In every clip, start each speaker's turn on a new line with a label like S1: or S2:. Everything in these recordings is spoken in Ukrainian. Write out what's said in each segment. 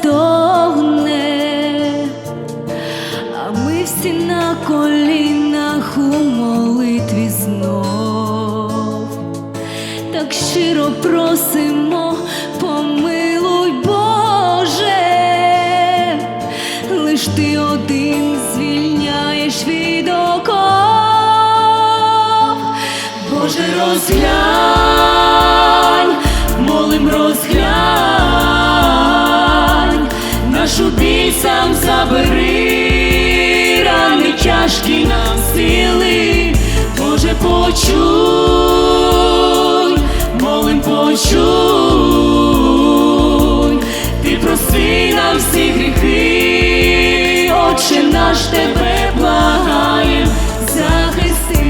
S1: стогне, а ми всі на колінах у молитві знов. Так щиро просимо, помилуй Боже, лиш ти один звільняєш від оков. Боже, розглянь, молим розглянь, сам забери, рани тяжкі нам сили, Боже, почуй, молим почуй, ти прости нам всі гріхи, Отче наш тебе благаєм, захисти.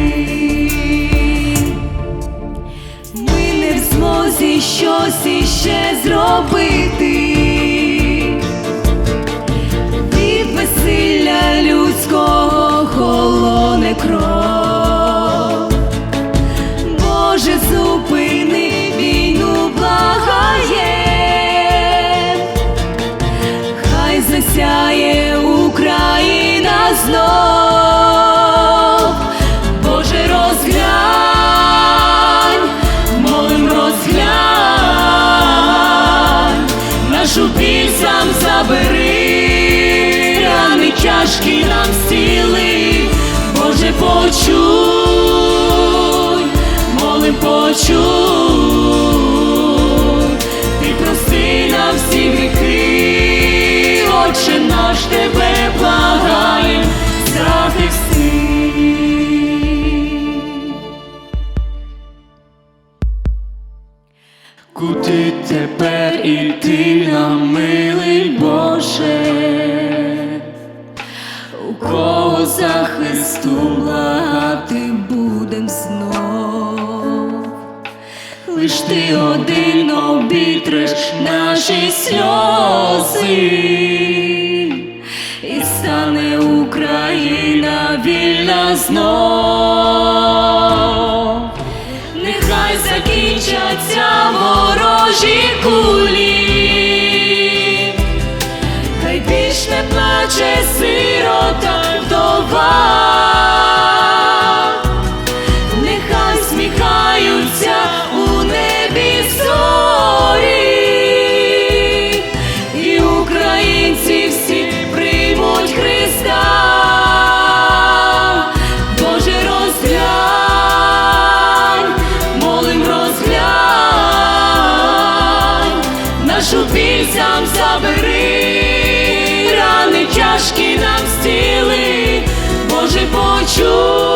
S1: Ми не в змозі щось іще зробити. Від людського холоне кров. Боже, зупини війну, благає, хай засяє Україна знов. Тяжкі нам стіли, Боже, почуй, молим почуй, ти прости нам всі гріхи, Отче наш тебе благаєм, захисти.
S2: Куди тепер іти нам, милий Боже?
S1: У кого захисту благати будем знов, лиш ти один обітреш наші сльози, і стане Україна вільна знов. Нехай закінчаться ворожі кулі, тяжкі нам стіли, Боже, почуй,